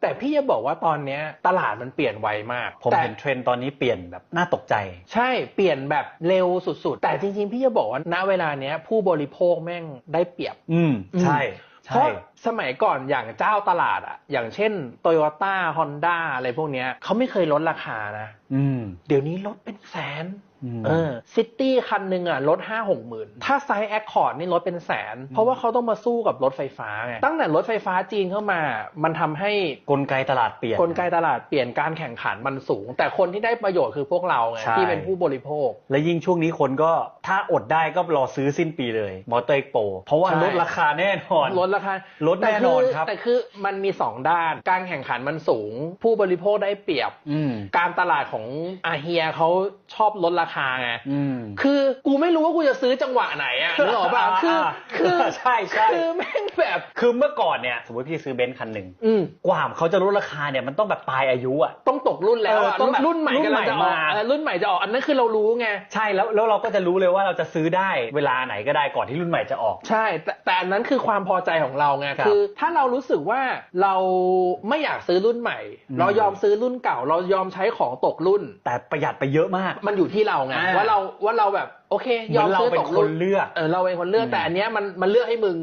แต่พี่จะบอกว่าตอนเนี้ยตลาดมันเปลี่ยนไวมากผมแต่เห็นเทรนด์ตอนนี้เปลี่ยนแบบน่าตกใจ ใช่เปลี่ยนแบบเร็วสุดๆ แต่จริงๆ พี่จะบอกว่าณเวลาเนี้ยผู้บริโภคแม่งได้เปรียบ อืมอืมใช่เพใช่ราะสมัยก่อนอย่างเจ้าตลาดอะอย่างเช่น Toyota Honda อะไรพวกเนี้ยเขาไม่เคยลดราคานะอืมเดี๋ยวนี้ลดเป็นแสนอืมเออซิตี้คันหนึ่งอะลดห้าหกหมื่นถ้าไซส์แอคคอร์ดนี่ลดเป็นแสน เพราะว่าเขาต้องมาสู้กับรถไฟฟ้าไงตั้งแต่รถไฟฟ้าจีนเข้ามา มันทำให้กลไกตลาดเปลี่ยนกลไกตลาดเปลี่ยนการแข่งขันมันสูง แต่คนที่ได้ประโยชน์คือพวกเราไงใช่ที่เป็นผู้บริโภค และยิ่งช่วงนี้คนก็ถ้าอดได้ก็รอซื้อสิ้นปีเลยมอเตอร์เอ็กโปเพราะว่าใช่ลดราคาแน่นอนลดราคาลดแน่นอนครับแต่คือมันมีสองด้าน การแข่งขันมันสูง ผู้บริโภคได้เปรียบอืมการตลาดของอาเฮียเขาชอบลดราคาไงอืมคือกูไม่รู้ว่ากูจะซื้อจังหวะไหนอะนึกออกป่ะคืออ่าคือใช่ใช่คือแม่งแบบคือเมื่อก่อนเนี่ยสมมติพี่ซื้อเบนซ์คันหนึ่งอืมกว่าเขาจะลดราคาเนี่ยมันต้องแบบปลายอายุอะต้องตกรุ่นแล้วอะเออต้องแบบรุ่นใหม่รุ่นกำลังจะออกใหม่มาเออรุ่นใหม่จะออกอันนั้นคือเรารู้ไงใช่แล้วแล้วเราก็จะรู้เลยว่าเราจะซื้อได้เวลาไหนก็ได้ก่อนที่รุ่นใหม่จะออก ใช่ แต่แต่อันนั้นคือความพอใจของเราไงครับคือถ้าเรารู้สึกว่าเราไม่อยากซื้อรุ่นใหม่อืมเรายอมซื้อรุ่นเก่า เรายอมใช้ของตกรุ่นแต่ประหยัดไปเยอะมาก มันอยู่ที่เราไงอ่า ว่าเราว่าเราแบบ โอเคเหยมืออมนเราซื้อเป็ตนกครุ่นนเลือก เออเราเป็นคนเลือกอืมแต่อันเนี้ยมันมันเลือกให้มึง